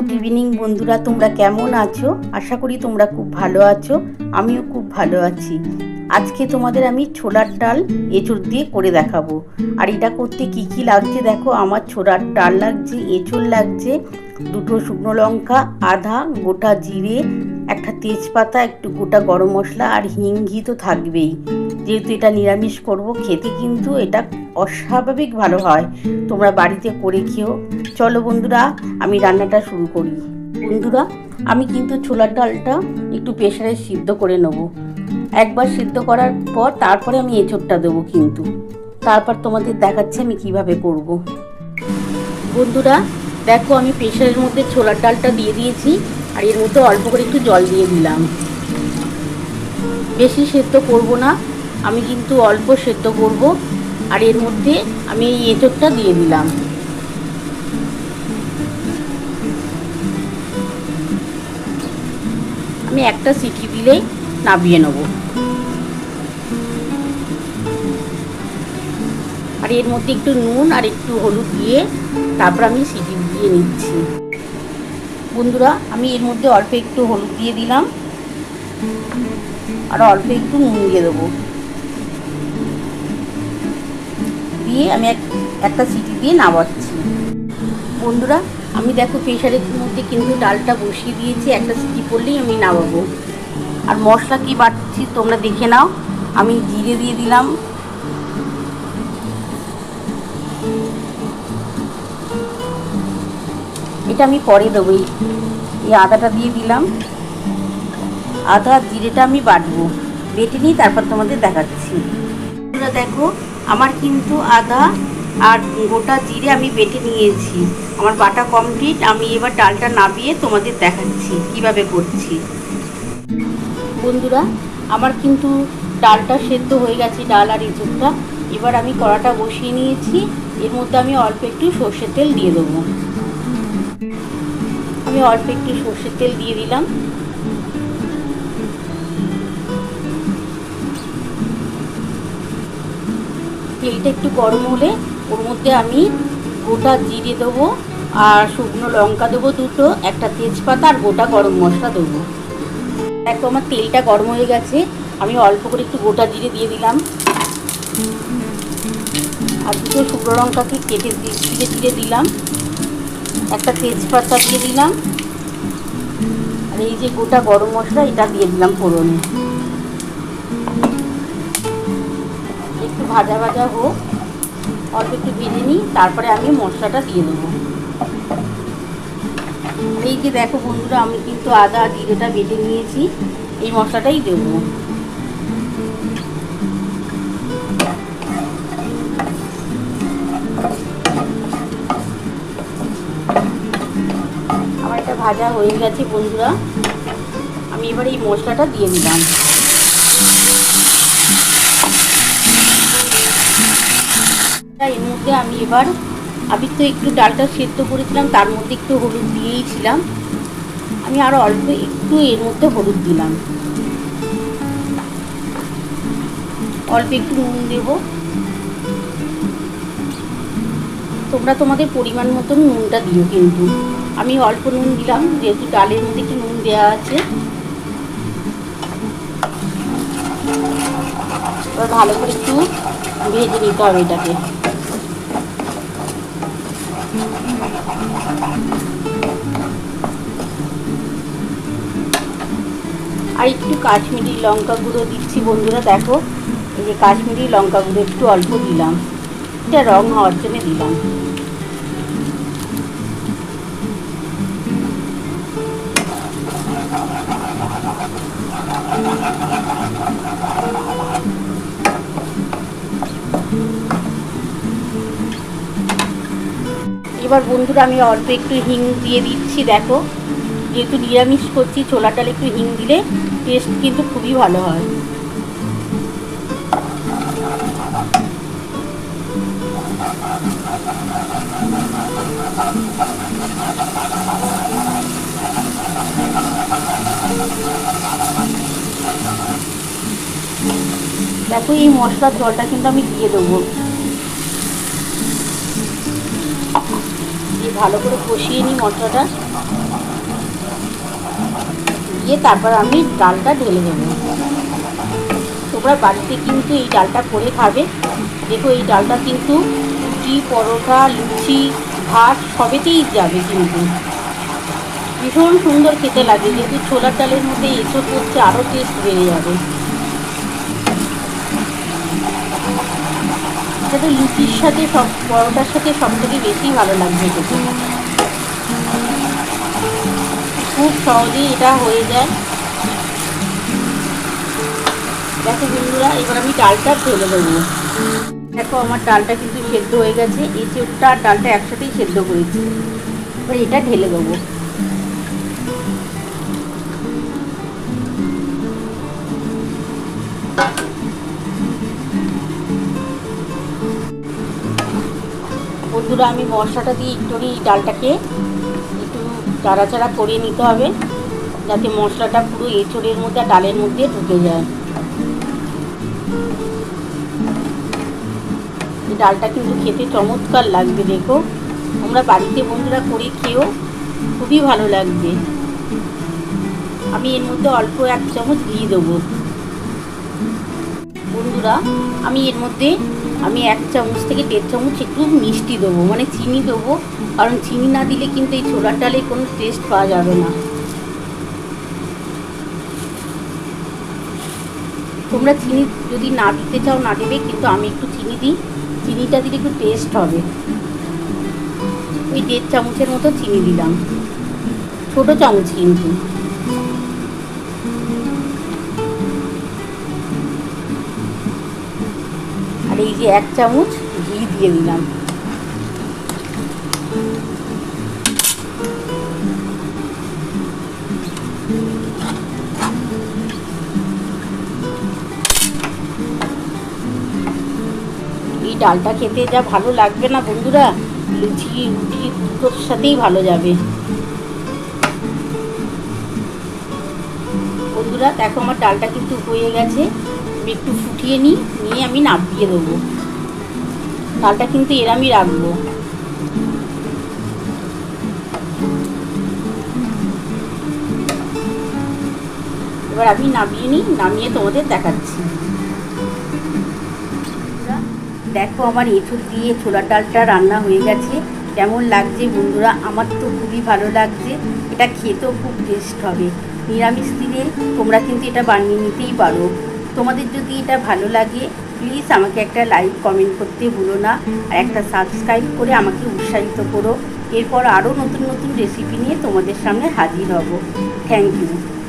Good evening বন্ধুরা, তোমরা কেমন আছো? আশা করি তোমরা খুব ভালো আছো, আমিও খুব ভালো আছি। আজকে তোমাদের আমি ছোলার ডাল এঁচড় দিয়ে করে দেখাবো। আর এটা করতে কি কি লাগছে দেখো, আমার ছোলার ডাল লাগছে, এঁচড় লাগছে, দুটো শুকনো লঙ্কা আধা গোটা জিরে, একটা তেজপাতা, একটু গোটা গরম মশলা আর হিং ঘি তো থাকবেই। যেহেতু এটা নিরামিষ করব, খেতে কিন্তু এটা অস্বাভাবিক ভালো হয়। তোমরা বাড়িতে করে খেও। চলো বন্ধুরা, আমি রান্নাটা শুরু করি। বন্ধুরা, আমি কিন্তু ছোলার ডালটা একটু প্রেশারে সিদ্ধ করে নেব। একবার সিদ্ধ করার পর তারপরে আমি এঁচোড়টা দেবো কিন্তু। তারপর তোমাদের দেখাচ্ছি আমি কীভাবে করব। বন্ধুরা, দেখো আমি প্রেশারের মধ্যে ছোলার ডালটা দিয়ে দিয়েছি আর এর মধ্যে অল্প করে একটু জল দিয়ে দিলাম। বেশি সেদ্ধ করব না। আমি কিন্তু অল্প সেদ্ধ করব, আর এর মধ্যে আমি এই এঁচোড়টা দিয়ে দিলাম। আমি একটা সিটি দিলেই নাবিয়ে নেব। আর এর মধ্যে একটু নুন আর একটু হলুদ দিয়ে তারপর আমি সিটি দিয়ে নিচ্ছি। বন্ধুরা, আমি এর মধ্যে অল্প একটু হলুদ দিয়ে দিলাম। আর অল্প একটু নুন দিয়ে দেবো। দিয়ে আমি একটা সিটি দিয়ে নাবাচ্ছি বন্ধুরা, আমি দেখো প্রেশারের মধ্যে কিন্তু ডালটা বসিয়ে দিয়েছি, একটা সিটি পড়লেই আমি নামাবো। আর মশলা কি বাটছি তোমরা দেখে নাও, আমি জিরে দিয়ে দিলাম। এটা আমি পরে দেবো, এই আদাটা দিয়ে দিলাম। আদা, জিরেটা আমি বাটবো। বেটে নিই তারপর তোমাদের দেখাচ্ছি। দেখো আমার কিন্তু আদা আর গোটা জিরে আমি বেটে নিয়েছি। আমার বাটা কমপ্লিট আমি এবার ডালটা নাবিয়ে তোমাদের দেখাচ্ছি, কীভাবে করছি। বন্ধুরা, আমার কিন্তু ডালটা সেদ্ধ হয়ে গেছে, ডাল আর এঁচুরটা এবার আমি কড়াটা বসিয়ে নিয়েছি, এর মধ্যে আমি অল্প একটু সর্ষের তেল দিয়ে দেবো। আমি অল্প একটু সর্ষের তেল দিয়ে দিলাম। তেলটা একটু গরম হলে ওর মধ্যে আমি গোটা জিরে দেবো আর শুকনো লঙ্কা দেবো দুটো, একটা তেজপাতা আর গোটা গরম মশলা দেবো। দেখো আমার তেলটা গরম হয়ে গেছে, আমি অল্প করে একটু গোটা জিরে দিয়ে দিলাম। আর দুটো শুকনো লঙ্কাকে কেটে ধীরে ধীরে দিলাম। একটা তেজপাতা দিয়ে দিলাম। আর এই যে গোটা গরম মশলা, এটা দিয়ে দিলাম ফোড়নে। ভাজা ভাজা হোক, অল্প একটু ভেজে নিই, তারপরে আমি মশলাটা দিয়ে দেবো। এই যে দেখো বন্ধুরা, আমি কিন্তু আদা জিরেটা বেটে নিয়েছি, এই মশলাটাই দেবো। আমার এটা ভাজা হয়ে গেছে বন্ধুরা, আমি এবার এই মশলাটা দিয়ে দিলাম। এর মধ্যে আমি এবার, আমি তো একটু ডালটা সেদ্ধ করেছিলাম, তার মধ্যে একটু হলুদ দিয়েইছিলাম আমি আরও অল্প একটু এর মধ্যে হলুদ দিলাম। অল্প একটু নুন দেব। তোমরা তোমাদের পরিমাণ মতন নুনটা দিও কিন্তু। আমি অল্প নুন দিলাম, যেহেতু ডালের মধ্যে একটু নুন দেওয়া আছে। ভালো করে একটু ভেজে নিতে হবে এটাকে। আর একটু কাশ্মীরি লঙ্কা গুঁড়ো দিচ্ছি বন্ধুরা, দেখো। এই যে কাশ্মীরি লঙ্কা গুঁড়ো একটু অল্প দিলাম। এটা রং হওয়ার জন্য দিলাম। এবার বন্ধুরা আমি অল্প একটু হিং দিয়ে দিচ্ছি, দেখো। যেহেতু নিরামিষ করছি ছোলা ডাল একটু হিং দিলে টেস্ট কিন্তু খুবই ভালো হয়। দেখো, এই মশলার জলটা কিন্তু আমি দিয়ে দেবো। দিয়ে ভালো করে কষিয়ে নিই মশলাটা। দিয়ে তারপর আমি ডালটা ঢেলে দেবো তোমরা বাড়িতে কিন্তু এই ডালটা করে খাবে। দেখো এই ডালটা কিন্তু রুটি, পরোটা, লুচি, ভাত সবেতেই যাবে কিন্তু। ভীষণ সুন্দর খেতে লাগে, যেহেতু ছোলার ডালের মধ্যে এঁচড় করছে আরও টেস্ট বেড়ে যাবে। সেটা লুচির সাথে সব, পরোটার সাথে সব থেকে বেশি ভালো লাগবে খেতে। খুব সহজেই এটা হয়ে যায়। দেখো বন্ধুরা, এবার আমি ডালটা ঢেলে দেবো। দেখো আমার ডালটা কিন্তু সেদ্ধ হয়ে গেছে। এই আর ডালটা একসাথেই সেদ্ধ করেছি। এবার এটা ঢেলে দেবো। বন্ধুরা আমি মশলাটা দিয়ে একটু এই ডালটাকে একটু চাড়াচাড়া করে নিতে হবে, যাতে মশলাটা পুরো এঁচড়ের মধ্যে ডালের মধ্যে ঢুকে যায়। ডালটা কিন্তু খেতে চমৎকার লাগবে, দেখো। তোমরা বাড়িতে বন্ধুরা করে খেয়েও খুবই ভালো লাগবে। আমি এর মধ্যে অল্প এক চামচ দিয়ে দেবো। বন্ধুরা, আমি এর মধ্যে আমি এক চামচ থেকে দেড় চামচ একটু মিষ্টি দেবো মানে চিনি দেবো। কারণ চিনি না দিলে কিন্তু এই ছোলার ডালে কোনো টেস্ট পাওয়া যাবে না। তোমরা চিনি যদি না দিতে চাও, না দেবে, কিন্তু আমি একটু চিনি দিই। চিনিটা দিলে একটু টেস্ট হবে। ওই দেড় চামচের মতো চিনি দিলাম। ছোটো চামচ কিন্তু। এই যে এক চামচ ঘি দিয়ে দিলাম। এই ডালটা খেতে যা ভালো লাগবে না বন্ধুরা, লুচি, রুটি দুটোর সাথেই ভালো যাবে। বন্ধুরা, দেখো আমার ডালটা কিন্তু হয়ে গেছে। আমি একটু ফুটিয়ে নিই, নিয়ে আমি নাবিয়ে দেবো। ডালটা কিন্তু এরামই রাখব। এবার আমি নামিয়ে নিই, নামিয়ে তোমাদের দেখাচ্ছি। দেখো আমার এঁচুর দিয়ে ছোলার ডালটা রান্না হয়ে গেছে। কেমন লাগছে বন্ধুরা? আমার তো খুবই ভালো লাগছে। এটা খেতেও খুব টেস্ট হবে। নিরামিষ দিনে তোমরা কিন্তু এটা বানিয়ে নিতেই পারো। তোমাদের যদি এটা ভালো লাগে প্লিজ আমাকে একটা লাইক কমেন্ট করতে ভুলো না। আর একটা সাবস্ক্রাইব করে আমাকে উৎসাহিত করো। এরপর আরও নতুন নতুন রেসিপি নিয়ে তোমাদের সামনে হাজির হব। Thank you